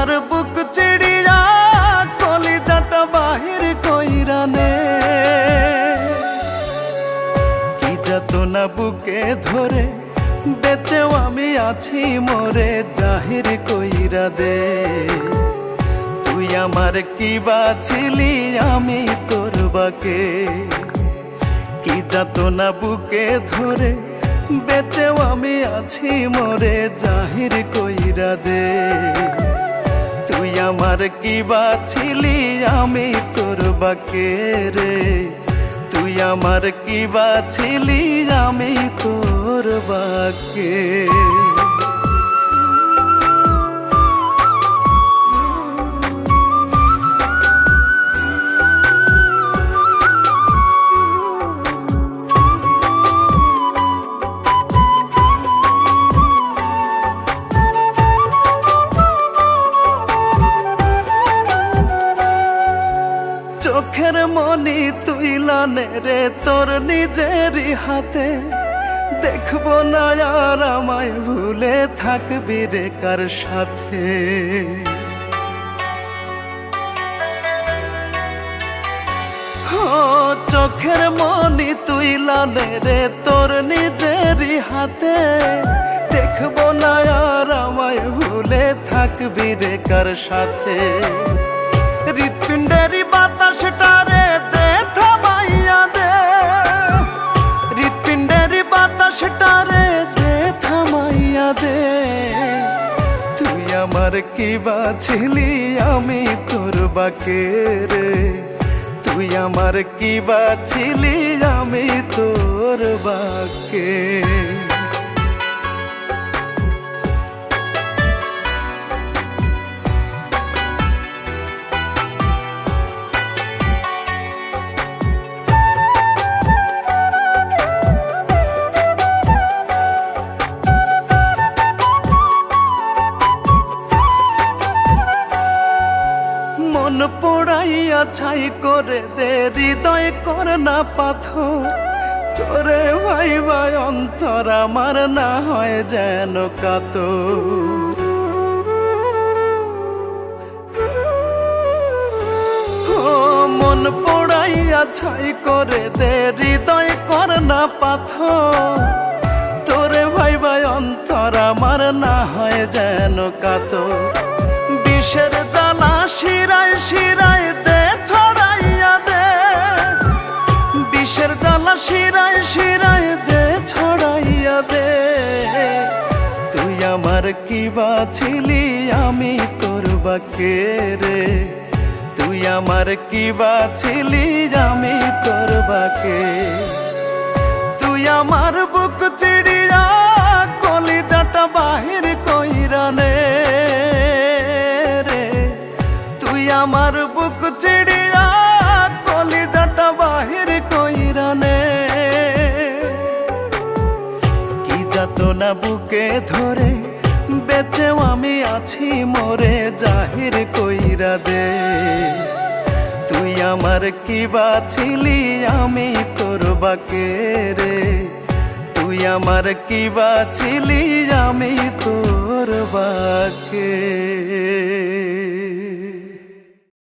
আমার বুক চিড়িয়া কলিজাটা বাহির কইরানে কি যাত না বুকে ধরে, বেঁচেও আমি আছি মোরে, জাহির কইরা দে। তুই আমার কি বাছিলি, আমি তোর বাকে। কি যাত না বুকে ধরে, বেঁচেও আমি আছি মোরে, জাহির কইরা দে। তুই আমার কি বাছিলি? আমি তোর বাকে রে। তুই আমার কি বাছিলি? আমি তোর বাকে তুই লানে রে তোর নিজেরই হাতে। দেখব না আর আমায় ভুলে থাকবি রে কার সাথে। চোখের মনি তুই লানে রে তোর নিজেরই হাতে। দেখব না আর আমায় ভুলে থাকবি রে কার সাথে। হৃৎপিণ্ডেরই বাতাসটা আমার কি বাছিলি আমি তোর বাকে রে? তুই আমার কি বাছিলি আমি তোর বাকে পোড়াইয়া ছাই করে দে, হৃদয় কর না পাথর। তোরে ভাই ভাই অন্তর আমার না হয় যেন কাত মন পোড়াইয়া ছাই করে দে, হৃদয় কর না পাথর। তোরে ভাই ভাই অন্তর আমার না হয় যেন কাতর। বিষের জ্বালা শিরায় শিরায় দে, ছড়াইয়া দে। বিষের জ্বালা শিরায় শিরায় দে, ছড়াইয়া দে। তুই আমার কি বাছিলি, আমি তোর বাকে রে। তুই আমার কি বাছিলি, আমি তোর বাকে। তুই আমার আমার বুক চিড়িয়া কলিজাটা বাহির কইরানে কি যাত না বুকে ধরে বেঁচেও আমি আছি মোরে জাহির কইরা দে। তুই আমার কি বাছিলি আমি তোর বাকে রে। তুই আমার কি বাছিলি আমি তোর বাকে।